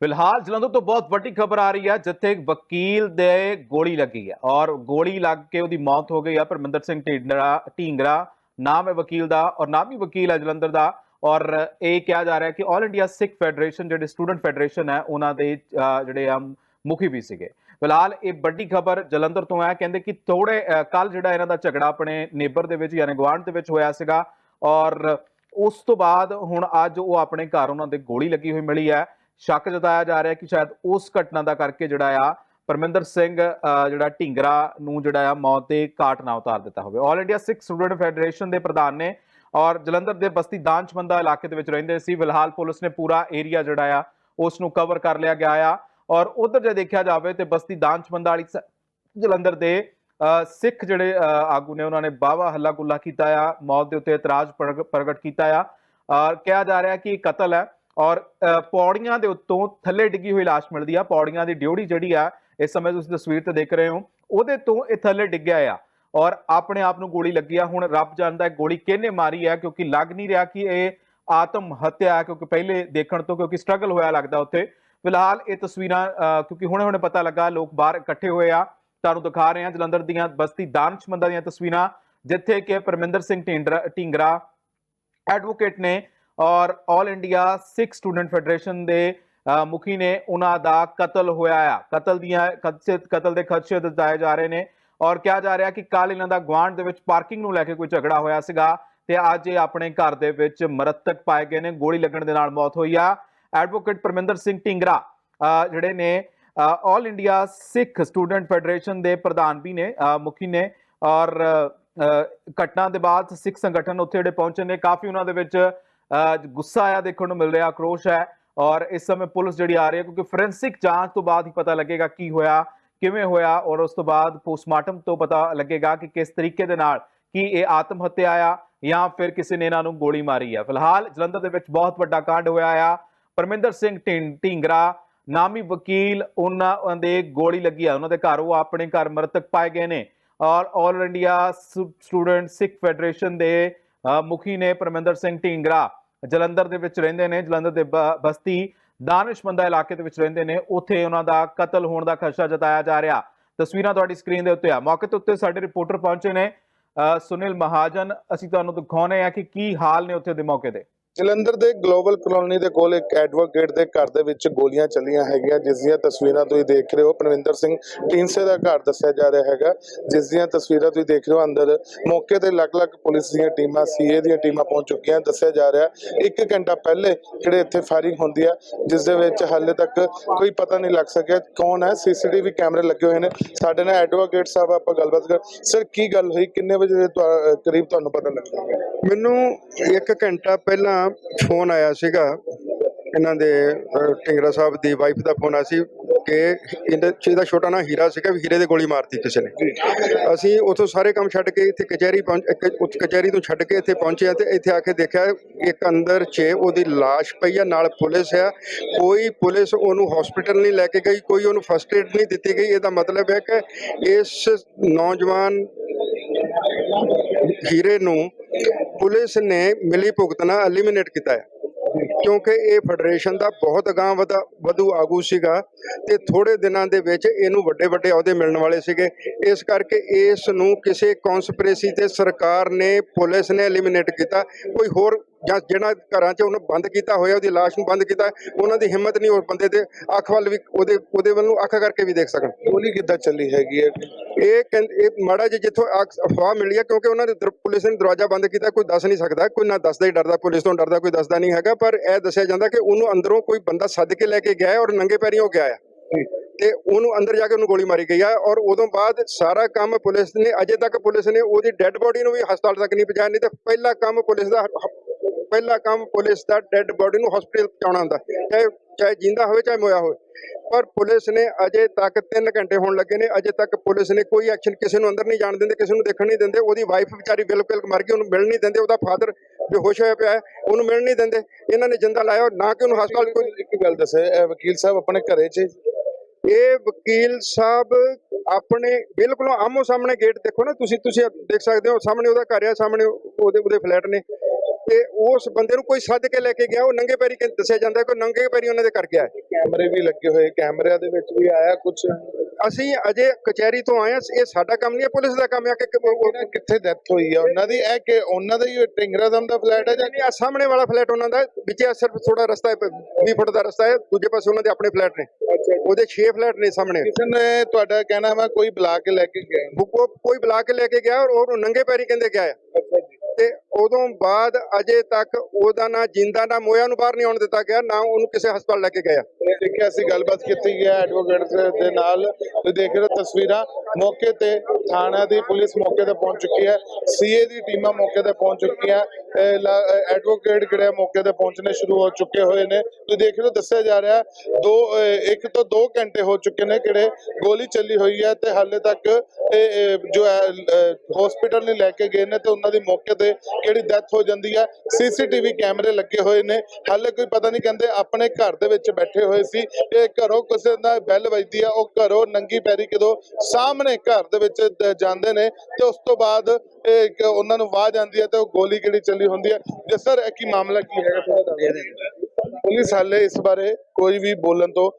ਫਿਲਹਾਲ ਜਲੰਧਰ ਤੋਂ ਬਹੁਤ ਵੱਡੀ ਖਬਰ ਆ ਰਹੀ ਹੈ, ਜਿੱਥੇ ਇੱਕ ਵਕੀਲ ਦੇ ਗੋਲੀ ਲੱਗੀ ਹੈ ਔਰ ਗੋਲੀ ਲੱਗ ਕੇ ਉਹਦੀ ਮੌਤ ਹੋ ਗਈ ਹੈ। ਪਰਮਿੰਦਰ ਸਿੰਘ ਢੀਂਗਰਾ ਢੀਂਗਰਾ ਨਾਮ ਹੈ ਵਕੀਲ ਦਾ ਔਰ ਨਾਮ ਨਾਮੀ ਵਕੀਲ ਹੈ ਜਲੰਧਰ ਦਾ ਔਰ ਇਹ ਕਿਹਾ ਜਾ ਰਿਹਾ ਹੈ ਕਿ 올 ਇੰਡੀਆ ਸਿੱਖ ਫੈਡਰੇਸ਼ਨ ਜਿਹੜੇ ਸਟੂਡੈਂਟ ਫੈਡਰੇਸ਼ਨ ਹੈ, ਉਹਨਾਂ ਦੇ ਜਿਹੜੇ ਆ, ਮੁਖੀ ਵੀ ਸੀਗੇ। ਫਿਲਹਾਲ ਇਹ ਵੱਡੀ ਖਬਰ ਜਲੰਧਰ ਤੋਂ ਹੈ। ਕਹਿੰਦੇ ਕਿ ਥੋੜੇ ਕੱਲ ਜਿਹੜਾ ਇਹਨਾਂ ਦਾ ਝਗੜਾ ਆਪਣੇ ਨੇਬਰ ਦੇ ਵਿੱਚ ਯਾਨੀ ਗਵਾਂਢ ਦੇ ਵਿੱਚ ਹੋਇਆ ਸੀਗਾ ਔਰ ਉਸ ਤੋਂ ਬਾਅਦ ਹੁਣ ਅੱਜ ਉਹ ਆਪਣੇ ਘਰ ਉਹਨਾਂ ਦੇ ਗੋਲੀ ਲੱਗੀ ਹੋਈ ਮਿਲੀ ਹੈ। ਸ਼ੱਕ ਜਤਾਇਆ ਜਾ ਰਿਹਾ ਕਿ ਸ਼ਾਇਦ ਉਸ ਘਟਨਾ ਦਾ ਕਰਕੇ ਜਿਹੜਾ ਆ ਪਰਮਿੰਦਰ ਸਿੰਘ ਜਿਹੜਾ ਢਿੰਗਰਾ ਨੂੰ ਜਿਹੜਾ ਆ ਮੌਤ ਦੇ ਘਾਟ ਨਾ ਉਤਾਰ ਦਿੱਤਾ ਹੋਵੇ। All India Sikh student federation ਦੇ ਪ੍ਰਧਾਨ ਨੇ ਔਰ ਜਲੰਧਰ ਦੇ ਬਸਤੀ ਦਾਨਚਮੰਦਾ ਇਲਾਕੇ ਦੇ ਵਿੱਚ ਰਹਿੰਦੇ ਸੀ। ਫਿਲਹਾਲ ਪੁਲਿਸ ਨੇ ਪੂਰਾ ਏਰੀਆ ਜਿਹੜਾ ਆ ਉਸ ਨੂੰ ਕਵਰ ਕਰ ਲਿਆ ਗਿਆ ਆ ਔਰ ਉਧਰ ਜੇ ਦੇਖਿਆ ਜਾਵੇ ਤੇ ਬਸਤੀ ਦਾਨਚਮੰਦਾ ਵਾਲੀ ਜਲੰਧਰ ਦੇ ਸਿੱਖ ਜਿਹੜੇ ਆਗੂ ਨੇ ਉਹਨਾਂ ਨੇ ਬਾਵਾ ਹੱਲਾ ਗੁੱਲਾ ਕੀਤਾ ਆ, ਮੌਤ ਦੇ ਉੱਤੇ ਇਤਰਾਜ਼ ਪ੍ਰਗ- ਪ੍ਰਗਟ ਕੀਤਾ ਆ। ਔਰ ਕਿਹਾ ਜਾ ਰਿਹਾ ਕਿ ਇਹ ਕਤਲ ਹੈ। ਔਰ ਅਹ, ਪੌੜੀਆਂ ਦੇ ਉੱਤੋਂ ਥੱਲੇ ਡਿੱਗੀ ਹੋਈ ਲਾਸ਼ ਮਿਲਦੀ ਆ। ਪੌੜੀਆਂ ਦੀ ਡਿਊੜੀ ਜਿਹੜੀ ਆ ਇਸ ਸਮੇਂ ਤੁਸੀਂ ਤਸਵੀਰ ਤੇ ਦੇਖ ਰਹੇ ਹੋ ਉਹਦੇ ਤੋਂ ਇਹ ਥੱਲੇ ਡਿੱਗਿਆ ਆ। ਔਰ ਆਪਣੇ ਆਪ ਨੂੰ ਗੋਲੀ ਲੱਗੀ ਆ। ਹੁਣ ਰੱਬ ਜਾਣਦਾ ਹੈ ਗੋਲੀ ਕਿਹਨੇ ਮਾਰੀ ਹੈ ਕਿਉਂਕਿ ਲੱਗ ਨਹੀਂ ਰਿਹਾ ਕਿ ਇਹ ਆਤਮ ਹੱਤਿਆ ਹੈ ਕਿਉਂਕਿ ਪਹਿਲੇ ਦੇਖਣ ਤੋਂ ਕਿਉਂਕਿ ਸਟਰਗਲ ਹੋਇਆ ਲੱਗਦਾ ਉੱਥੇ। ਫਿਲਹਾਲ ਇਹ ਤਸਵੀਰਾਂ ਅਹ, ਕਿਉਂਕਿ ਹੁਣੇ ਹੁਣੇ ਪਤਾ ਲੱਗਾ ਲੋਕ ਬਾਹਰ ਇਕੱਠੇ ਹੋਏ ਆ। ਤੁਹਾਨੂੰ ਦਿਖਾ ਰਹੇ ਹਾਂ ਜਲੰਧਰ ਦੀਆਂ ਬਸਤੀ ਦਾਨਸ਼ਮੰਦਾ ਦੀਆਂ ਤਸਵੀਰਾਂ ਜਿੱਥੇ ਕਿ ਪਰਮਿੰਦਰ ਸਿੰਘ ਢੀਂਡਰਾ ਢੀਂਗਰਾ ਐਡਵੋਕੇਟ ਨੇ ਔਰ 올 ਇੰਡੀਆ ਸਿੱਖ ਸਟੂਡੈਂਟ ਫੈਡਰੇਸ਼ਨ ਦੇ ਮੁਖੀ ਨੇ ਉਹਨਾਂ ਦਾ ਕਤਲ ਹੋਇਆ ਆ। ਕਤਲ ਦੀਆਂ, ਖਦਸ਼ੇ, ਕਤਲ ਦੇ ਖਦਸ਼ੇ ਦੱਸਾਏ ਜਾ ਰਹੇ ਨੇ। ਔਰ ਕਿਹਾ ਜਾ ਰਿਹਾ ਕਿ ਕੱਲ ਇਹਨਾਂ ਦਾ ਗਵਾਂਢ ਦੇ ਵਿੱਚ ਪਾਰਕਿੰਗ ਨੂੰ ਲੈ ਕੇ ਕੋਈ ਝਗੜਾ ਹੋਇਆ ਸੀਗਾ ਤੇ ਅੱਜ ਇਹ ਆਪਣੇ ਘਰ ਦੇ ਵਿੱਚ ਮਰਤਕ ਪਾਏ ਗਏ ਨੇ। ਗੋਲੀ ਲੱਗਣ ਦੇ ਨਾਲ ਮੌਤ ਹੋਈ ਆ। ਐਡਵੋਕੇਟ ਪਰਮਿੰਦਰ ਸਿੰਘ ਢਿੰਗਰਾ ਜਿਹੜੇ ਨੇ 올 ਇੰਡੀਆ ਸਿੱਖ ਸਟੂਡੈਂਟ ਫੈਡਰੇਸ਼ਨ ਦੇ ਪ੍ਰਧਾਨ ਵੀ ਨੇ ਮੁਖੀ ਨੇ। ਔਰ ਘਟਨਾ ਦੇ ਬਾਅਦ ਸਿੱਖ ਸੰਗਠਨ ਉੱਥੇ ਜਿਹੜੇ ਪਹੁੰਚੇ ਨੇ, ਕਾਫੀ ਉਹਨਾਂ ਦੇ ਵਿੱਚ ਗੁੱਸਾ ਆਇਆ ਦੇਖਣ ਨੂੰ ਮਿਲ ਰਿਹਾ, ਆਕਰੋਸ਼ ਹੈ ਔਰ ਇਸ ਸਮੇਂ ਪੁਲਿਸ ਜਿਹੜੀ ਆ ਰਹੀ ਹੈ, ਕਿਉਂਕਿ ਫੋਰੈਂਸਿਕ ਜਾਂਚ ਤੋਂ ਬਾਅਦ ਹੀ ਪਤਾ ਲੱਗੇਗਾ ਕੀ ਹੋਇਆ, ਕਿਵੇਂ ਹੋਇਆ ਔਰ ਉਸ ਤੋਂ ਬਾਅਦ ਪੋਸਟਮਾਰਟਮ ਤੋਂ ਪਤਾ ਲੱਗੇਗਾ ਕਿ ਕਿਸ ਤਰੀਕੇ ਦੇ ਨਾਲ ਕੀ ਇਹ ਆਤਮ ਹੱਤਿਆ ਆ ਜਾਂ ਫਿਰ ਕਿਸੇ ਨੇ ਇਹਨਾਂ ਨੂੰ ਗੋਲੀ ਮਾਰੀ ਆ। ਫਿਲਹਾਲ ਜਲੰਧਰ ਦੇ ਵਿੱਚ ਬਹੁਤ ਵੱਡਾ ਕਾਂਡ ਹੋਇਆ ਆ। ਪਰਮਿੰਦਰ ਸਿੰਘ ਢਿੰ- ਢੀਂਗਰਾ ਨਾਮੀ ਵਕੀਲ ਉਹਨਾਂ ਦੇ ਗੋਲੀ ਲੱਗੀ ਆ। ਉਹਨਾਂ ਦੇ ਘਰ ਉਹ ਆਪਣੇ ਘਰ ਮਰਤਕ ਪਾਏ ਗਏ ਨੇ ਔਰ 올 ਇੰਡੀਆ ਸਟੂਡੈਂਟ ਸਿੱਖ ਫੈਡਰੇਸ਼ਨ ਦੇ ਮੁਖੀ ਨੇ ਪਰਮਿੰਦਰ ਸਿੰਘ ਢੀਂਗਰਾ। ਜਲੰਧਰ ਦੇ ਵਿੱਚ ਰਹਿੰਦੇ ਨੇ ਜਲੰਧਰ ਦੇ ਬ- ਬਸਤੀ ਦਾਨਿਸ਼ਮੰਦਾ ਇਲਾਕੇ ਦੇ ਵਿੱਚ ਰਹਿੰਦੇ ਨੇ ਉੱਥੇ ਉਹਨਾਂ ਦਾ ਕਤਲ ਹੋਣ ਦਾ ਖਦਸ਼ਾ ਜਤਾਇਆ ਜਾ ਰਿਹਾ। ਤਸਵੀਰਾਂ ਤੁਹਾਡੀ ਸਕਰੀਨ ਦੇ ਉੱਤੇ ਆ। ਮੌਕੇ ਤੇ ਉੱਤੇ ਸਾਡੇ ਰਿਪੋਰਟਰ ਪਹੁੰਚੇ ਨੇ ਅ, ਸੁਨੀਲ ਮਹਾਜਨ। ਅਸੀਂ ਤੁਹਾਨੂੰ ਦਿਖਾਉਣੇ ਆ ਕਿ ਕੀ ਹਾਲ ਨੇ ਉੱਥੇ ਦੇ ਮੌਕੇ ਦੇ। ਜਲੰਧਰ ਦੇ ਗਲੋਬਲ ਕਲੋਨੀ ਦੇ ਕੋਲ ਇੱਕ ਐਡਵੋਕੇਟ ਦੇ ਘਰ ਦੇ ਵਿੱਚ ਗੋਲੀਆਂ ਚੱਲੀਆਂ ਹੈਗੀਆਂ, ਜਿਸ ਦੀਆਂ ਤਸਵੀਰਾਂ ਤੁਸੀਂ ਦੇਖ ਰਹੇ ਹੋ। ਪਰਵਿੰਦਰ ਸਿੰਘ ਢੀਂਡਸੇ ਦਾ ਘਰ ਦੱਸਿਆ ਜਾ ਰਿਹਾ ਹੈਗਾ, ਜਿਸ ਦੀਆਂ ਤਸਵੀਰਾਂ ਤੁਸੀਂ ਦੇਖ ਰਹੇ ਹੋ। ਅੰਦਰ ਮੌਕੇ ਤੇ ਅਲੱਗ-ਅਲੱਗ ਪੁਲਿਸ ਦੀਆਂ ਟੀਮਾਂ ਸੀਏ ਦੀਆਂ ਟੀਮਾਂ ਪਹੁੰਚ ਚੁੱਕੀਆਂ। ਦੱਸਿਆ ਜਾ ਰਿਹਾ, ਇੱਕ ਘੰਟਾ ਪਹਿਲੇ ਜਿਹੜੇ ਇੱਥੇ ਫਾਇਰਿੰਗ ਹੁੰਦੀ ਆ, ਜਿਸ ਦੇ ਵਿੱਚ ਹਾਲੇ ਤੱਕ ਕੋਈ ਪਤਾ ਨਹੀਂ ਲੱਗ ਸਕਿਆ ਕੌਣ ਹੈ। ਸੀਸੀਟੀਵੀ ਕੈਮਰੇ ਲੱਗੇ ਹੋਏ ਨੇ। ਸਾਡੇ ਨਾਲ ਐਡਵੋਕੇਟ ਸਾਹਿਬ, ਆਪਾਂ ਗੱਲਬਾਤ ਕਰ ਸਰ, ਕੀ ਗੱਲ ਹੋਈ? ਕਿੰਨੇ ਵਜੇ ਤੁਹਾ- ਕਰੀਬ ਤੁਹਾਨੂੰ ਪਤਾ ਲੱਗਦਾ ਮੈਨੂੰ ਇੱਕ ਘੰਟਾ ਪਹਿਲਾਂ ਫੋਨ ਆਇਆ ਸੀਗਾ ਇਹਨਾਂ ਦੇ ਅਹ, ਢਿੰਗਰਾ ਸਾਹਿਬ ਦੀ ਵਾਈਫ ਦਾ ਫੋਨ ਆਇਆ ਸੀ ਕਿ ਇਹਦਾ ਇਹਦਾ ਛੋਟਾ ਨਾ ਹੀਰਾ ਸੀਗਾ ਵੀ ਹੀਰੇ ਦੇ ਗੋਲੀ ਮਾਰਤੀ ਕਿਸੇ ਨੇ। ਅਸੀਂ ਉਥੋਂ ਸਾਰੇ ਕੰਮ ਛੱਡ ਕੇ ਇੱਥੇ ਕਚਹਿਰੀ ਪਹੁੰਚ ਕਚਹਿਰੀ ਤੋਂ ਛੱਡ ਕੇ ਇੱਥੇ ਪਹੁੰਚੇ ਆ ਤੇ ਇੱਥੇ ਆ ਕੇ ਦੇਖਿਆ ਇੱਕ ਅੰਦਰ 'ਚ ਉਹਦੀ ਲਾਸ਼ ਪਈ ਆ ਨਾਲ ਪੁਲਿਸ ਆ। ਕੋਈ ਪੁਲਿਸ ਉਹਨੂੰ ਹਸਪੀਟਲ ਨਹੀਂ ਲੈ ਕੇ ਗਈ ਕੋਈ ਉਹਨੂੰ ਫਸਟ ਏਡ ਨਹੀਂ ਦਿੱਤੀ ਗਈ। ਇਹਦਾ ਮਤਲਬ ਹੈ ਕਿ ਇਸ ਨੌਜਵਾਨ ਹੀਰੇ ਨੂੰ ਪੁਲਿਸ ਨੇ ਮਿਲੀ ਭੁਗਤਣਾ ਐਲੀਮੀਨੇਟ ਕੀਤਾ ਹੈ। ਕਿਉਂਕਿ ਇਹ ਫੈਡਰੇਸ਼ਨ ਦਾ ਬਹੁਤ ਅਗਾਂਹ ਵਧਾ ਵਧੂ ਆਗੂ ਸੀਗਾ ਤੇ ਥੋੜੇ ਦਿਨਾਂ ਦੇ ਵਿੱਚ ਇਹਨੂੰ ਵੱਡੇ ਵੱਡੇ ਅਹੁਦੇ ਮਿਲਣ ਵਾਲੇ ਸੀਗੇ। ਇਸ ਕਰਕੇ ਇਸ ਨੂੰ ਕਿਸੇ ਕਨਸਪੀਰੇਸੀ ਤੇ ਸਰਕਾਰ ਨੇ, ਪੁਲਿਸ ਨੇ ਐਲੀਮੀਨੇਟ ਕੀਤਾ। ਕੋਈ ਹੋਰ ਜਾਂ ਜਿਹੜਾ ਘਰਾਂ 'ਚ ਉਹਨੂੰ ਬੰਦ ਕੀਤਾ ਹੋਇਆ ਉਹਦੀ ਲਾਸ਼ ਨੂੰ ਬੰਦ ਕੀਤਾ ਉਹਨਾਂ ਦੀ ਹਿੰਮਤ ਨਹੀਂ ਉਸ ਬੰਦੇ ਦੇ ਅੱਖ ਵੱਲ ਵੀ ਉਹਦੇ ਉਹਦੇ ਵੱਲ ਨੂੰ ਅੱਖ ਕਰਕੇ ਵੀ ਦੇਖ ਸਕਣ। ਗੋਲੀ ਕਿੱਦਾਂ ਚੱਲੀ ਹੈਗੀ ਹੈ? ਇਹ ਕਹਿੰਦੇ ਇਹ ਮਾੜਾ ਜਿਹਾ ਜਿੱਥੋਂ ਅਫਵਾਹ ਮਿਲੀ ਹੈ ਕਿਉਂਕਿ ਉਹਨਾਂ ਨੇ ਪੁਲਿਸ ਨੇ ਦਰਵਾਜ਼ਾ ਬੰਦ ਕੀਤਾ ਕੋਈ ਦੱਸ ਨਹੀਂ ਸਕਦਾ ਕੋਈ ਨਾ ਦੱਸਦਾ ਹੀ ਡਰਦਾ ਪੁਲਿਸ ਤੋਂ ਡਰਦਾ ਕੋਈ ਦੱਸਦਾ ਨਹੀਂ ਹੈਗਾ ਪਰ ਇਹ ਦੱਸਿਆ ਜਾਂਦਾ ਕਿ ਉਹਨੂੰ ਅੰਦਰੋਂ ਕੋਈ ਬੰਦਾ ਸੱਦ ਕੇ ਲੈ ਕੇ ਗਿਆ ਹੈ ਔਰ ਨੰਗੇ ਪੈਰੀਂ ਉਹ ਗਿਆ ਹੈ। ਤੇ ਉਹਨੂੰ ਅੰਦਰ ਜਾ ਕੇ ਉਹਨੂੰ ਗੋਲੀ ਮਾਰੀ ਗਈ ਆ ਔਰ ਉਦੋਂ ਬਾਅਦ ਸਾਰਾ ਕੰਮ ਪੁਲਿਸ ਨੇ ਅਜੇ ਤੱਕ ਪੁਲਿਸ ਨੇ ਉਹਦੀ ਡੈੱਡ ਬੋਡੀ ਨੂੰ ਵੀ ਹਸਪਤਾਲ ਤੱਕ ਨਹੀਂ ਪਹੁੰਚਾਇਆ ਨਹੀਂ ਤੇ ਪਹਿਲਾ ਕੰਮ ਪੁਲਿਸ ਦਾ ਪਹਿਲਾ ਕੰਮ ਪੁਲਿਸ ਦਾ ਡੈੱਡ ਬੋਡੀ ਨੂੰ ਹਸਪੀਟਲ ਪਹੁੰਚਾਉਣਾ ਹੁੰਦਾ। ਚਾਹੇ ਚਾਹੇ ਜਿੰਦਾ ਹੋਵੇ ਚਾਹੇ ਮੋਇਆ ਹੋਵੇ। ਪਰ ਪੁਲਿਸ ਨੇ ਅਜੇ ਤੱਕ 3 ਘੰਟੇ ਹੋਣ ਲੱਗੇ ਨੇ। ਅਜੇ ਤੱਕ ਪੁਲਿਸ ਨੇ ਕੋਈ ਐਕਸ਼ਨ ਕਿਸੇ ਨੂੰ ਅੰਦਰ ਨਹੀਂ ਜਾਣ ਦਿੰਦੇ ਕਿਸੇ ਨੂੰ ਦੇਖਣ ਨਹੀਂ ਦਿੰਦੇ। ਉਹਦੀ ਵਾਈਫ ਵਿਚਾਰੀ ਬਿਲਕੁਲ ਮਰ ਗਈ ਉਹਨੂੰ ਮਿਲ ਨਹੀਂ ਦਿੰਦੇ। ਉਹਦਾ ਫਾਦਰ ਬੇਹੋਸ਼ ਹੋਇਆ ਪਿਆ ਉਹਨੂੰ ਮਿਲ ਨਹੀਂ ਦਿੰਦੇ। ਇਹਨਾਂ ਨੇ ਜਿੰਦਾ ਲਾਇਆ ਨਾ ਕਿ ਉਹਨੂੰ ਹਸਪਤਾਲ ਕੋਈ ਇੱਕ ਗੱਲ ਦੱਸੇ ਵਕੀਲ ਸਾਹਿਬ ਆਪਣੇ ਘਰੇ 'ਚ? ਇਹ ਵਕੀਲ ਸਾਹਿਬ ਆਪਣੇ ਬਿਲਕੁਲ ਆਮੋ ਸਾਹਮਣੇ ਗੇਟ ਦੇਖੋ ਨਾ। ਤੁਸੀਂ ਤੁਸੀਂ ਦੇਖ ਸਕਦੇ ਹੋ ਸਾਹਮਣੇ ਉਹਦਾ ਘਰ ਆ ਸਾਹਮਣੇ ਉਹਦੇ ਉਹਦੇ ਫਲੈਟ ਨੇ। ਤੇ ਉਸ ਬੰਦੇ ਨੂੰ ਕੋਈ ਸੱਦ ਕੇ ਲੈ ਕੇ ਗਿਆ ਉਹ ਨੰਗੇ ਪੈਰੀ ਦੱਸਿਆ ਜਾਂਦਾ ਕਿ ਨੰਗੇ ਪੈਰੀ ਉਹਨਾਂ ਦੇ ਕਰ ਗਿਆ ਹੈ। ਕੈਮਰੇ ਵੀ ਲੱਗੇ ਹੋਏ ਕੈਮਰਿਆਂ ਦੇ ਵਿੱਚ ਵੀ ਆਇਆ ਕੁਝ ਅਸੀਂ ਅਜੇ ਕਚਹਿਰੀ ਤੋਂ ਆਏ ਹਾਂ ਇਹ ਸਾਡਾ ਕੰਮ ਨਹੀਂ ਹੈ ਪੁਲਿਸ ਦਾ ਕੰਮ ਹੈ ਕਿ ਕਿੱਥੇ ਡੈਥ ਹੋਈ ਹੈ ਉਹਨਾਂ ਦੀ ਇਹ ਕਿ ਉਹਨਾਂ ਦਾ ਹੀ ਟਿੰਗਰਾ ਦਮ ਦਾ ਫਲੈਟ ਹੈ ਜਾਂ ਨਹੀਂ ਆ ਸਾਹਮਣੇ ਵਾਲਾ ਫਲੈਟ ਉਹਨਾਂ ਦਾ ਵਿੱਚ ਆ ਸਿਰਫ ਥੋੜਾ ਰਸਤਾ ਹੈ 20 ਫੁੱਟ ਦਾ ਰਸਤਾ ਹੈ ਦੂਜੇ ਪਾਸੇ ਉਹਨਾਂ ਦੇ ਆਪਣੇ ਫਲੈਟ ਨੇ। ਉਹਦੇ 6 ਫਲੈਟ ਨੇ ਸਾਹਮਣੇ। ਕਿਸੇ ਨੇ ਤੁਹਾਡਾ ਕਹਿਣਾ ਮੈਂ ਕੋਈ ਬੁਲਾ ਕੇ ਲੈ ਕੇ ਗਿਆ? ਕੋਈ ਬੁਲਾ ਕੇ ਲੈ ਕੇ ਗਿਆ ਔਰ ਉਹ ਨੰਗੇ ਪੈਰੀ ਕਹਿੰਦੇ ਗਿਆ ਹੈ। ਤੇ ਉਦੋਂ ਬਾਅਦ ਅਜੇ ਤੱਕ ਉਹਦਾ ਨਾ ਜਿੰਦਾ ਨਾ ਮੋਇਆ ਨੂੰ ਬਾਹਰ ਨਹੀਂ ਆਉਣ ਦਿੱਤਾ ਗਿਆ, ਨਾ ਉਹਨੂੰ ਕਿਸੇ ਹਸਪਤਾਲ ਲੈ ਕੇ ਗਿਆ। ਦੇਖਿਆ ਅਸੀਂ ਗੱਲਬਾਤ ਕੀਤੀ ਹੈ ਐਡਵੋਕੇਟ ਦੇ ਨਾਲ। ਤੁਸੀਂ ਦੇਖ ਰਹੇ ਤਸਵੀਰਾਂ, ਮੌਕੇ ਤੇ ਥਾਣਾ ਦੀ ਪੁਲਿਸ ਮੌਕੇ ਤੇ ਪਹੁੰਚ ਚੁੱਕੀ ਹੈ ਸੀਏ ਦੀ ਟੀਮਾਂ ਮੌਕੇ ਤੇ ਪਹੁੰਚ ਚੁੱਕੀਆਂ ਐਡਵੋਕੇਟ ਜਿਹੜੇ ਮੌਕੇ ਤੇ ਪਹੁੰਚਣੇ ਸ਼ੁਰੂ ਹੋ ਚੁੱਕੇ ਹੋਏ ਨੇ। ਤੁਸੀਂ ਦੇਖ ਰਹੇ ਹੋ, ਦੱਸਿਆ ਜਾ ਰਿਹਾ, ਦੋ ਇੱਕ ਤੋਂ 2 ਘੰਟੇ ਹੋ ਚੁੱਕੇ ਨੇ ਕਿਹੜੇ ਗੋਲੀ ਚੱਲੀ ਹੋਈ ਹੈ ਤੇ ਹਾਲੇ ਤੱਕ ਇਹ ਜੋ ਹੈ ਹਸਪੀਟਲ ਨਹੀਂ ਲੈ ਕੇ ਗਏ ਨੇ ਤੇ ਉਹਨਾਂ ਦੀ ਮੌਕੇ ਤੇ ਕਿਹੜੀ ਡੈਥ ਹੋ ਜਾਂਦੀ ਹੈ? ਸੀਸੀਟੀਵੀ ਕੈਮਰੇ ਲੱਗੇ ਹੋਏ ਨੇ। ਹਾਲੇ ਕੋਈ ਪਤਾ ਨਹੀਂ ਕਹਿੰਦੇ ਆਪਣੇ ਘਰ ਦੇ ਵਿੱਚ ਬੈਠੇ ਹੋਏ ਸੀ। ਇਹ ਘਰੋਂ ਕਿਸੇ ਦਾ ਬੈਲ ਵੱਜਦੀ ਆ, ਉਹ ਘਰੋਂ ਨੰਗੀ ਪੈਰੀ ਕਿਦੋਂ ਸਾਹਮਣੇ ਘਰ ਦੇ ਵਿੱਚ ਜਾਂਦੇ ਨੇ ਤੇ ਉਸ ਤੋਂ ਬਾਅਦ ਇਹ ਉਹਨਾਂ ਨੂੰ ਆਵਾਜ਼ ਆਉਂਦੀ ਹੈ ਤੇ ਉਹ ਗੋਲੀ ਕਿਹੜੀ ਚੱਲੀ ਹੁੰਦੀ ਹੈ ਜੇ ਸਰ, ਇਹ ਕੀ ਮਾਮਲਾ ਕੀ ਹੈਗਾ? ਥੋੜਾ ਦੱਸ ਪੁਲਿਸ ਹਾਲੇ ਇਸ ਬਾਰੇ ਕੋਈ ਵੀ ਬੋਲਣ ਤੋਂ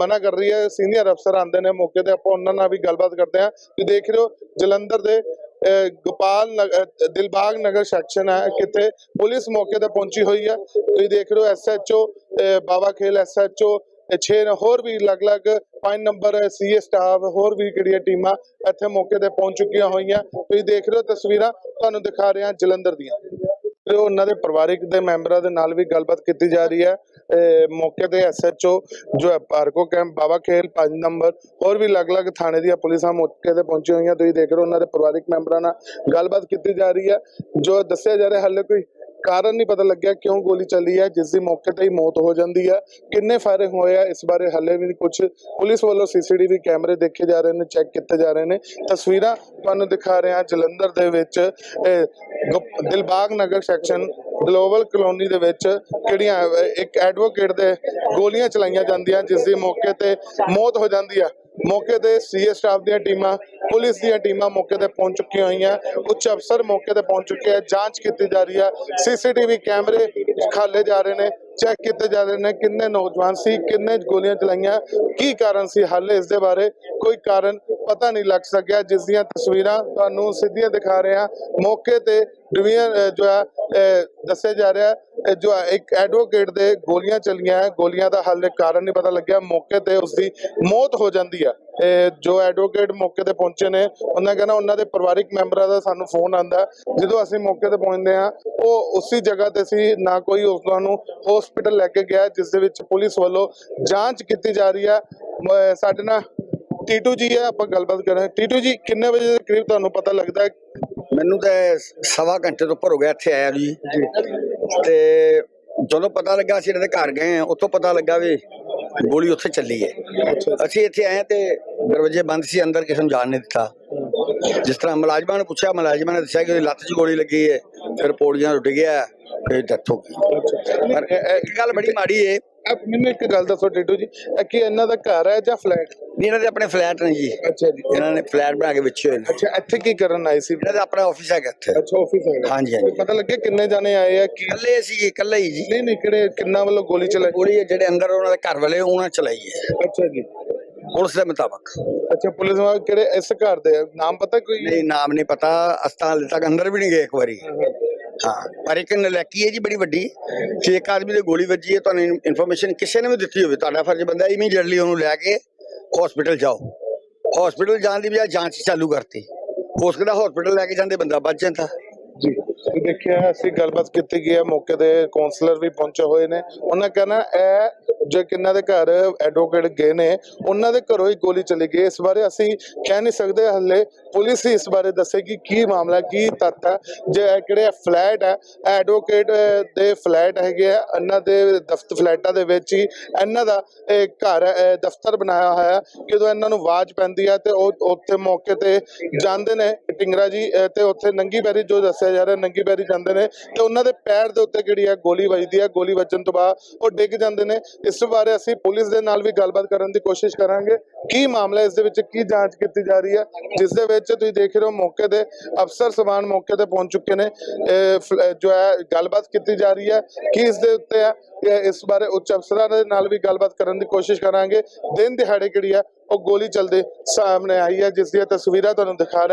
ਮਨਾ ਕਰ ਰਹੀ ਹੈ। ਸੀਨੀਅਰ ਅਫਸਰ ਆਂਦੇ ਨੇ ਮੌਕੇ ਤੇ। ਆਪਾਂ ਉਹਨਾਂ ਨਾਲ ਵੀ ਗੱਲਬਾਤ ਕਰਦੇ ਹਾਂ। ਤੁਸੀਂ ਦੇਖ ਰਹੇ ਹੋ ਜਲੰਧਰ ਦੇ ਗੋਪਾਲ ਨਗ- ਦਿਲਬਾਗ ਨਗਰ ਸੈਕਸ਼ਨ ਹੈ ਕਿਤੇ ਪੁਲਿਸ ਮੌਕੇ ਤੇ ਪਹੁੰਚੀ ਹੋਈ ਹੈ। ਤੁਸੀਂ ਦੇਖ ਰਹੇ ਹੋ ਐਸਐਚਓ ਬਾਬਾ ਖੇਲ ਐਸਐਚਓ ਛੇ ਹੋਰ ਵੀ ਅਲੱਗ-ਅਲੱਗ ਪੰਜ ਨੰਬਰ ਸੀਏ ਸਟਾਫ ਹੋਰ ਵੀ ਕਿਹੜੀਆਂ ਟੀਮਾਂ ਇੱਥੇ ਮੌਕੇ ਤੇ ਪਹੁੰਚ ਚੁੱਕੀਆਂ ਹੋਈਆਂ। ਤੁਸੀਂ ਦੇਖ ਰਹੇ ਹੋ ਤਸਵੀਰਾਂ, ਤੁਹਾਨੂੰ ਦਿਖਾ ਰਹੇ ਹਾਂ ਜਲੰਧਰ ਦੀਆਂ। ਤੇ ਉਹਨਾਂ ਦੇ ਪਰਿਵਾਰਿਕ ਦੇ ਮੈਂਬਰਾਂ ਦੇ ਨਾਲ ਵੀ ਗੱਲਬਾਤ ਕੀਤੀ ਜਾ ਰਹੀ ਹੈ। ਮੌਕੇ ਤੇ ਐਸਐਚਓ ਜੋ ਹੈ, ਪਾਰਕੋ ਕੈਂਪ ਬਾਬਾ ਖੇਲ 5 ਨੰਬਰ, ਹੋਰ ਵੀ ਅਲੱਗ-ਅਲੱਗ ਥਾਣੇ ਦੀਆਂ ਪੁਲਿਸਾਂ ਮੌਕੇ ਤੇ ਪਹੁੰਚੀਆਂ ਹੋਈਆਂ। ਤੁਸੀਂ ਦੇਖ ਰਹੇ ਹੋ ਉਹਨਾਂ ਦੇ ਪਰਿਵਾਰਿਕ ਮੈਂਬਰਾਂ ਨਾਲ ਗੱਲਬਾਤ ਕੀਤੀ ਜਾ ਰਹੀ ਹੈ। ਜੋ ਦੱਸਿਆ ਜਾ ਰਿਹਾ, ਹਾਲੇ ਕੋਈ ਕਾਰਨ ਨਹੀਂ ਪਤਾ ਲੱਗਿਆ ਕਿਉਂ ਗੋਲੀ ਚੱਲੀ ਹੈ, ਜਿਸ ਦੀ ਮੌਕੇ ਤੇ ਹੀ ਮੌਤ ਹੋ ਜਾਂਦੀ ਹੈ। ਕਿੰਨੇ ਫਾਇਰਿੰਗ ਹੋਏ ਆ, ਇਸ ਬਾਰੇ ਹਾਲੇ ਵੀ ਕੁਝ ਪੁਲਿਸ ਵੱਲੋਂ ਸੀਸੀਟੀਵੀ ਕੈਮਰੇ ਦੇਖੇ ਜਾ ਰਹੇ ਨੇ, ਚੈੱਕ ਕੀਤੇ ਜਾ ਰਹੇ ਨੇ। ਤਸਵੀਰਾਂ ਤੁਹਾਨੂੰ ਦਿਖਾ ਰਹੇ ਹਾਂ ਜਲੰਧਰ ਦੇ ਵਿੱਚ, ਇਹ Dilbagh Nagar section, global colony ਦੇ ਵਿੱਚ ਕਿਹੜੀਆਂ, ਇੱਕ ਐਡਵੋਕੇਟ ਦੇ ਗੋਲੀਆਂ ਚਲਾਈਆਂ ਜਾਂਦੀਆਂ, ਜਿਸ ਦੀ ਮੌਕੇ ਤੇ ਮੌਤ ਹੋ ਜਾਂਦੀ ਆ। ਮੌਕੇ ਤੇ ਸੀਏ ਸਟਾਫ ਦੀਆਂ ਟੀਮਾਂ, ਪੁਲਿਸ ਦੀਆਂ ਟੀਮਾਂ ਮੌਕੇ ਤੇ ਪਹੁੰਚ ਚੁੱਕੀਆਂ ਹੋਈਆਂ। ਉੱਚ ਅਫਸਰ ਮੌਕੇ ਤੇ ਪਹੁੰਚ ਚੁੱਕੇ ਆ। ਜਾਂਚ ਕੀਤੀ ਜਾ ਰਹੀ ਆ। ਸੀਸੀਟੀਵੀ ਕੈਮਰੇ ਖਾਲੇ ਜਾ ਰਹੇ ਨੇ, ਚੈੱਕ ਕੀਤੇ ਜਾ ਰਹੇ ਨੇ ਕਿੰਨੇ ਨੌਜਵਾਨ ਸੀ, ਕਿੰਨੇ ਗੋਲੀਆਂ ਚਲਾਈਆਂ, ਕੀ ਕਾਰਨ ਸੀ, ਹਾਲੇ ਇਸ ਦੇ ਬਾਰੇ ਕੋਈ ਕਾਰਨ ਪਤਾ ਨਹੀਂ ਲੱਗ ਸਕਿਆ। ਜਿਸ ਦੀਆਂ ਤਸਵੀਰਾਂ ਤੁਹਾਨੂੰ ਸਿੱਧੀਆਂ ਦਿਖਾ ਰਹੇ ਹਾਂ। ਮੌਕੇ ਤੇ ਡਿਵੀਜ਼ਨ ਜੋ ਹੈ ਦੱਸਿਆ ਜਾ ਰਿਹਾ ਜੋ ਹੈ, ਇੱਕ ਐਡਵੋਕੇਟ ਦੇ ਗੋਲੀਆਂ ਚੱਲੀਆਂ ਹੈ, ਗੋਲੀਆਂ ਦਾ ਹਾਲੇ ਕਾਰਨ ਨਹੀਂ ਪਤਾ ਲੱਗਿਆ। ਮੌਕੇ ਤੇ ਉਸ ਦੀ ਮੌਤ ਹੋ ਜਾਂਦੀ ਹੈ। ਜੋ ਐਡਵੋਕੇਟ ਮੌਕੇ ਤੇ ਪਹੁੰਚੇ ਨੇ, ਉਹਨਾਂ ਕਹਿੰਦਾ ਉਹਨਾਂ ਦੇ ਪਰਿਵਾਰਿਕ ਮੈਂਬਰਾਂ ਦਾ ਸਾਨੂੰ ਫੋਨ ਆਂਦਾ ਜਦੋਂ ਅਸੀਂ ਮੌਕੇ ਤੇ ਪਹੁੰਚਦੇ ਆ ਉਹ ਉਸੇ ਜਗ੍ਹਾ ਤੇ ਸੀ, ਨਾ ਕੋਈ ਉਸ ਨੂੰ ਹਸਪੀਟਲ ਲੈ ਕੇ ਗਿਆ ਜਿਸ ਦੇ ਵਿੱਚ ਪੁਲਿਸ ਵੱਲੋਂ ਜਾਂਚ ਕੀਤੀ ਜਾ ਰਹੀ ਹੈ। ਸਾਡੇ ਨਾਲ ਟੀਟੂ ਜੀ ਹੈ, ਆਪਾਂ ਗੱਲਬਾਤ ਕਰਾਂਗੇ ਟੀਟੂ ਜੀ ਕਿੰਨੇ ਵਜੇ ਦੇ ਕਰੀਬ ਤੁਹਾਨੂੰ ਪਤਾ ਲੱਗਦਾ ਮੈਨੂੰ ਤਾਂ ਸਵਾ ਘੰਟੇ ਤੋਂ ਉੱਪਰ ਹੋ ਗਿਆ ਇੱਥੇ ਆਇਆ ਜੀ। ਤੇ ਜਦੋਂ ਪਤਾ ਲੱਗਾ ਅਸੀਂ ਇਹਨਾਂ ਦੇ ਘਰ ਗਏ ਹਾਂ, ਉੱਥੋਂ ਪਤਾ ਲੱਗਾ ਵੀ ਗੋਲੀ ਉੱਥੇ ਚੱਲੀ ਹੈ। ਅਸੀਂ ਇੱਥੇ ਆਏ ਤੇ ਦਰਵਾਜ਼ੇ ਬੰਦ ਸੀ, ਅੰਦਰ ਕਿਸੇ ਨੂੰ ਜਾਣ ਨਹੀਂ ਦਿੱਤਾ। ਜਿਸ ਤਰ੍ਹਾਂ ਮੁਲਾਜ਼ਮਾਂ ਨੂੰ ਪੁੱਛਿਆ, ਮੁਲਾਜ਼ਮਾਂ ਨੇ ਦੱਸਿਆ ਕਿ ਉਹਦੀ ਲੱਤ 'ਚ ਗੋਲੀ ਲੱਗੀ ਹੈ, ਫਿਰ ਪੌੜੀਆਂ ਟੁੱਟ ਗਿਆ ਫਿਰ ਡੈਥ ਹੋ ਗਈ। ਪਰ ਇੱਕ ਗੱਲ ਬੜੀ ਮਾੜੀ ਹੈ। ਮੈਨੂੰ ਇੱਕ ਗੱਲ ਦੱਸੋ ਟੀਟੂ ਜੀ, ਇਹ ਕੀ ਇਹਨਾਂ ਦਾ ਘਰ ਹੈ ਜਾਂ ਫਲੈਟ ਵੀ ਇਹਨਾਂ ਦੇ ਆਪਣੇ ਫਲੈਟ ਨੇ ਜੀ। ਅੱਛਾ ਜੀ। ਇਹਨਾਂ ਨੇ ਫਲੈਟ ਬਣਾ ਕੇ ਵਿੱਚੇ ਹੋਏ ਨੇ। ਅੱਛਾ ਇੱਥੇ ਕੀ ਕਰਨ ਆਏ ਸੀ? ਇਹਨਾਂ ਦਾ ਆਪਣਾ ਆਫਿਸ ਹੈਗਾ ਇੱਥੇ। ਅੱਛਾ ਆਫਿਸ ਹੈ ਹਾਂਜੀ ਹਾਂਜੀ। ਪਤਾ ਲੱਗਿਆ ਕਿੰਨੇ ਜਾਣੇ ਆਏ ਆ ਕੀ ਇਕੱਲੇ ਸੀ ਇਕੱਲੇ ਹੀ ਜੀ। ਨਹੀਂ ਨਹੀਂ ਕਿਹੜੇ ਕਿੰਨਾ ਵੱਲੋਂ ਗੋਲੀ ਚਲਾਈ? ਗੋਲੀ ਜਿਹੜੇ ਅੰਦਰ ਉਹਨਾਂ ਦੇ ਘਰ ਵਾਲੇ ਉਹਨਾਂ ਚਲਾਈ ਹੈ। ਅੱਛਾ ਜੀ। ਪੁਲਿਸ ਦੇ ਮੁਤਾਬਕ। ਅੱਛਾ ਪੁਲਿਸ ਵਾਲੇ ਕਿਹੜੇ ਇਸ ਘਰ ਦੇ ਆ? ਨਾਮ ਪਤਾ ਕੋਈ? ਨਹੀਂ ਨਾਮ ਨਹੀਂ ਪਤਾ। ਅਸਤਾ ਹਾਲੇ ਤੱਕ ਅੰਦਰ ਵੀ ਨਹੀਂ ਗਏ ਇੱਕ ਵਾਰੀ। ਹਾਂ ਪਰ ਇੱਕ ਨਲੈਕੀ ਹੈ ਜੀ ਬੜੀ ਵੱਡੀ। ਕਿ ਇੱਕ ਆਦਮੀ ਦੇ ਗੋਲੀ ਵੱਜੀ ਹੈ ਤੁਹਾਨੂੰ ਇਨਫੋਰਮੇਸ਼ਨ ਕਿਸੇ ਨੇ ਵੀ ਦਿੱਤੀ ਹੋਵੇ ਤੁਹਾਡਾ ਫਰਜ਼ ਬੰਦਾ ਇਮੀਡੀਏਟਲੀ ਉਹਨੂੰ ਲੈ ਕੇ ਹਸਪੀਟਲ ਜਾਓ। ਹਸਪੀਟਲ ਜਾਣ ਦੀ ਵੀ ਬਜਾਏ ਜਾਂਚ ਚਾਲੂ ਕਰਤੀ। ਹੋ ਸਕਦਾ ਹਸਪੀਟਲ ਲੈ ਕੇ ਜਾਂਦੇ ਬੰਦਾ? ਬਚ ਜਾਂਦਾ। ਜੀ। ਦੇਖਿਆ ਅਸੀਂ ਗੱਲਬਾਤ ਕੀਤੀ ਗਈ ਹੈ, ਮੌਕੇ ਤੇ ਕਾਉਂਸਲਰ ਵੀ ਪਹੁੰਚੇ ਹੋਏ ਨੇ। ਉਹਨਾਂ ਕਹਿਣਾ ਇਹ ਜੋ ਕਿੰਨਾ ਦੇ ਘਰ ਐਡਵੋਕੇਟ ਗਏ ਨੇ, ਉਹਨਾਂ ਦੇ ਘਰੋਂ ਹੀ ਗੋਲੀ ਚਲੀ ਗਈ। ਇਸ ਬਾਰੇ ਅਸੀਂ ਕਹਿ ਨਹੀਂ ਸਕਦੇ ਹੱਲੇ। ਪੁਲਿਸ ਹੀ ਇਸ ਬਾਰੇ ਦੱਸੇਗੀ ਕੀ ਮਾਮਲਾ, ਕੀ ਤੱਤ ਹੈ। ਜੇ ਇਹ ਕਿਹੜੇ ਫਲੈਟ ਹੈ ਐਡਵੋਕੇਟ ਦੇ ਫਲੈਟ ਹੈਗੇ ਆ, ਇਹਨਾਂ ਦੇ ਦਫ਼ਤਰ ਫਲੈਟਾਂ ਦੇ ਵਿੱਚ ਹੀ ਇਹਨਾਂ ਦਾ ਇਹ ਘਰ, ਇਹ ਦਫ਼ਤਰ ਬਣਾਇਆ ਹੋਇਆ ਹੈ। ਜਦੋਂ ਇਹਨਾਂ ਨੂੰ ਆਵਾਜ਼ ਪੈਂਦੀ ਹੈ ਤੇ ਉਹ ਉੱਥੇ ਮੌਕੇ ਤੇ ਜਾਂਦੇ ਨੇ। ਟਿੰਗਰਾ ਜੀ ਤੇ ਉੱਥੇ ਨੰਗੀ ਪੈਰੀ ਜੋ ਦੱਸਿਆ ਜਾ ਰਿਹਾ ਨੰਗੀ ਪੈਰੀ ਜਾਂਦੇ ਨੇ ਤੇ ਉਹਨਾਂ ਦੇ ਪੈਰ ਦੇ ਉੱਤੇ ਜਿਹੜੀ ਹੈ ਗੋਲੀ ਵੱਜਦੀ ਹੈ, ਗੋਲੀ ਵੱਜਣ ਤੋਂ ਬਾਅਦ ਉਹ ਡਿੱਗ ਜਾਂਦੇ ਨੇ। ਇਸ ਬਾਰੇ ਅਸੀਂ ਪੁਲਿਸ ਦੇ ਨਾਲ ਵੀ ਗੱਲਬਾਤ ਕਰਨ ਦੀ ਕੋਸ਼ਿਸ਼ ਕਰਾਂਗੇ। ਕੀ ਮਾਮਲਾ ਇਸ ਦੇ ਵਿੱਚ ਕੀ ਜਾਂਚ ਕੀਤੀ ਜਾ ਰਹੀ ਹੈ? ਜਿਸ ਦੇ ਵਿੱਚ ਤੁਸੀਂ ਦੇਖ ਰਹੇ ਹੋ ਮੌਕੇ ਦੇ ਅਫਸਰ ਸਮਾਨ ਮੌਕੇ ਤੇ ਪਹੁੰਚ ਚੁੱਕੇ ਨੇ। ਜੋ ਹੈ, ਗੱਲਬਾਤ ਕੀਤੀ ਜਾ ਰਹੀ ਹੈ। ਕੀ ਇਸ ਦੇ ਉੱਤੇ ਹੈ? ਇਸ ਬਾਰੇ ਉੱਚ ਅਫਸਰਾਂ ਦੇ ਨਾਲ ਵੀ ਗੱਲਬਾਤ ਕਰਨ ਦੀ ਕੋਸ਼ਿਸ਼ ਕਰਾਂਗੇ। ਦਿਨ ਦਿਹਾੜੇ ਕਿਹੜੀ ਹੈ, ਉਹ ਗੋਲੀ ਚੱਲਦੇ ਸਾਹਮਣੇ ਆਈ ਹੈ, ਜਿਸ ਦੀਆਂ ਤਸਵੀਰਾਂ ਤੁਹਾਨੂੰ ਦਿਖਾ ਰਹੇ